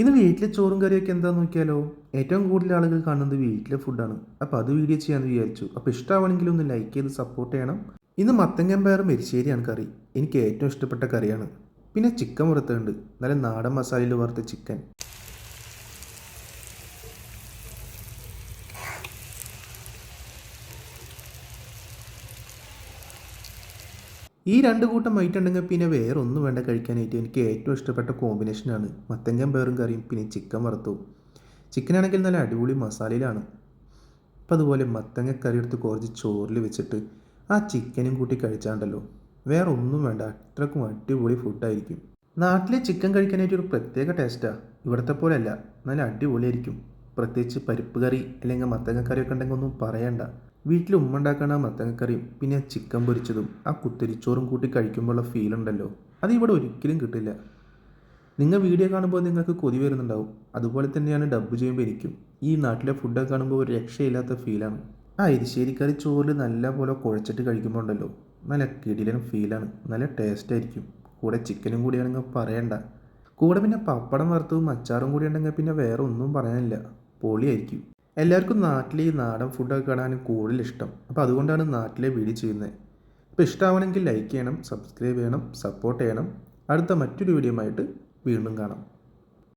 ഇന്ന് വീട്ടിലെ ചോറും കറിയൊക്കെ എന്താണെന്ന് നോക്കിയാലോ? ഏറ്റവും കൂടുതൽ ആളുകൾ കാണുന്നത് വീട്ടിലെ ഫുഡാണ് അപ്പോൾ അത് വീഡിയോ ചെയ്യാമെന്ന് വിചാരിച്ചു. അപ്പോൾ ഇഷ്ടമാണെങ്കിലും ഒന്ന് ലൈക്ക് ചെയ്ത് സപ്പോർട്ട് ചെയ്യണം. ഇന്ന് മത്തങ്ങൻ പയറും എരിശ്ശേരിയാണ് കറി. എനിക്ക് ഏറ്റവും ഇഷ്ടപ്പെട്ട കറിയാണ്. പിന്നെ ചിക്കൻ വറുത്തുണ്ട് നല്ല നാടൻ മസാലയിൽ വറുത്ത ചിക്കൻ ഈ രണ്ട് കൂട്ടം ഐറ്റം ഉണ്ടെങ്കിൽ പിന്നെ വേറെ ഒന്നും വേണ്ട കഴിക്കാനായിട്ട് എനിക്ക് ഏറ്റവും ഇഷ്ടപ്പെട്ട കോമ്പിനേഷനാണ് മത്തങ്ങൻ പേറും കറിയും പിന്നെ ചിക്കൻ വറുത്തും. ചിക്കൻ ആണെങ്കിൽ നല്ല അടിപൊളി മസാലയിലാണ്. അപ്പം അതുപോലെ മത്തങ്ങ കറി എടുത്ത് കുറച്ച് ചോറിൽ വെച്ചിട്ട് ആ ചിക്കനും കൂട്ടി കഴിച്ചാണ്ടല്ലോ. വേറെ ഒന്നും വേണ്ട അത്രക്കും അടിപൊളി ഫുഡായിരിക്കും നാട്ടിലെ ചിക്കൻ കഴിക്കാനായിട്ട് ഒരു പ്രത്യേക ടേസ്റ്റാണ് ഇവിടുത്തെ പോലെയല്ല നല്ല അടിപൊളിയായിരിക്കും. പ്രത്യേകിച്ച് പരിപ്പ് കറി അല്ലെങ്കിൽ മത്തങ്ങ കറിയൊക്കെ ഉണ്ടെങ്കിൽ ഒന്നും പറയണ്ട. വീട്ടിൽ ഉമ്മ ഉണ്ടാക്കുന്ന ആ മത്തങ്ങക്കറിയും പിന്നെ ചിക്കൻ പൊരിച്ചതും ആ കുത്തരിച്ചോറും കൂട്ടി കഴിക്കുമ്പോഴുള്ള ഫീൽ ഉണ്ടല്ലോ. അത് ഇവിടെ ഒരിക്കലും കിട്ടില്ല. നിങ്ങൾ വീഡിയോ കാണുമ്പോൾ നിങ്ങൾക്ക് കൊതി വരുന്നുണ്ടാവും. അതുപോലെ തന്നെയാണ് ഡബ്ബ് ചെയ്യുമ്പോൾ എനിക്കും. ഈ നാട്ടിലെ ഫുഡൊക്കെ കാണുമ്പോൾ ഒരു രക്ഷയില്ലാത്ത ഫീലാണ് ആ എരിശ്ശേരിക്കറി ചോറിൽ നല്ല പോലെ കുഴച്ചിട്ട് കഴിക്കുമ്പോൾ ഉണ്ടല്ലോ. നല്ല കിടിലൻ ഫീലാണ് നല്ല ടേസ്റ്റ് ആയിരിക്കും. കൂടെ ചിക്കനും കൂടിയാണെങ്കിൽ പറയണ്ട. കൂടെ പിന്നെ പപ്പടം വറുത്തതും അച്ചാറും കൂടി ഉണ്ടെങ്കിൽ പിന്നെ വേറെ ഒന്നും പറയാനില്ല. പൊളിയായിരിക്കും. എല്ലാവർക്കും നാട്ടിലെ ഈ നാടൻ ഫുഡൊക്കെ കാണാൻ കൂടുതൽ ഇഷ്ടം. അപ്പോൾ അതുകൊണ്ടാണ് നാട്ടിലെ വീഡിയോ ചെയ്യുന്നത്. അപ്പോൾ ഇഷ്ടമാവണമെങ്കിൽ ലൈക്ക് ചെയ്യണം സബ്സ്ക്രൈബ് ചെയ്യണം സപ്പോർട്ട് ചെയ്യണം. അടുത്ത മറ്റൊരു വീഡിയോ വീണ്ടും കാണാം.